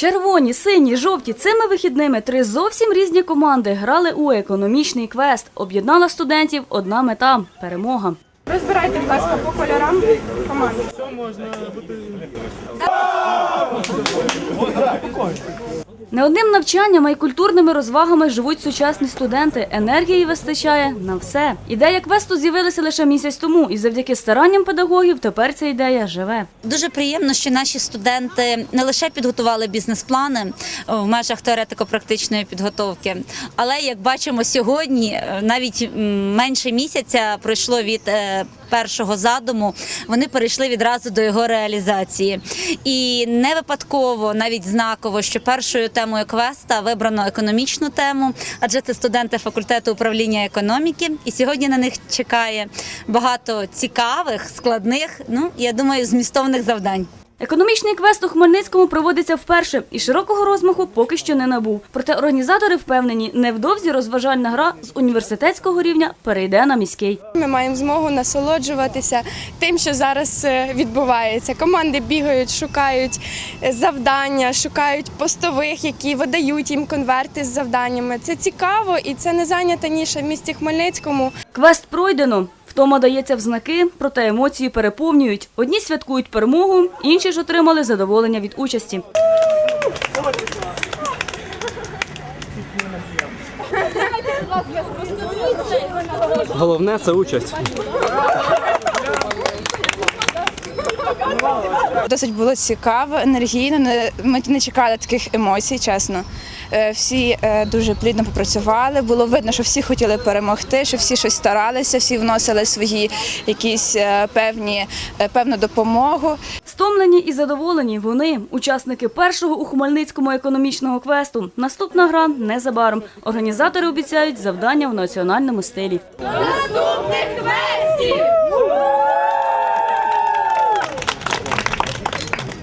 Червоні, сині, жовті цими вихідними три зовсім різні команди грали у економічний квест. Об'єднала студентів одна мета перемога. Розбирайте, будь ласка, по кольорам команди. Не одним навчанням, а й культурними розвагами живуть сучасні студенти. Енергії вистачає на все. Ідея квесту з'явилася лише місяць тому, і завдяки старанням педагогів тепер ця ідея живе. Дуже приємно, що наші студенти не лише підготували бізнес-плани в межах теоретико-практичної підготовки, але як бачимо сьогодні, е, навіть менше місяця пройшло від е, першого задуму. Вони перейшли відразу до його реалізації. І не випадково, навіть знаково, що першою темою квеста вибрано економічну тему, адже це студенти факультету управління економіки. І сьогодні на них чекає багато цікавих, складних, ну я думаю, змістовних завдань. Економічний квест у Хмельницькому проводиться вперше і широкого розмаху поки що не набув. Проте організатори впевнені, невдовзі розважальна гра з університетського рівня перейде на міський. Ми маємо змогу насолоджуватися тим, що зараз е, відбувається. Команди бігають, шукають е, завдання, шукають постових, які видають їм конверти з завданнями. Це цікаво і це не зайнята ніша в місті Хмельницькому. Квест пройдено. Втома дається в знаки, проте емоції переповнюють. Одні святкують перемогу, інші ж отримали задоволення від участі. Головне це участь. Досить було цікаво, енергійно. не- Ми не чекали таких емоцій, чесно. Е, Всі е, дуже плідно попрацювали. Було видно, що всі хотіли перемогти, що всі щось старалися, всі вносили свої якісь е, певні певну допомогу. Стомлені і задоволені вони, учасники першого у Хмельницькому економічного квесту. Наступна гра незабаром. Організатори обіцяють завдання в національному стилі. Наступних квестів!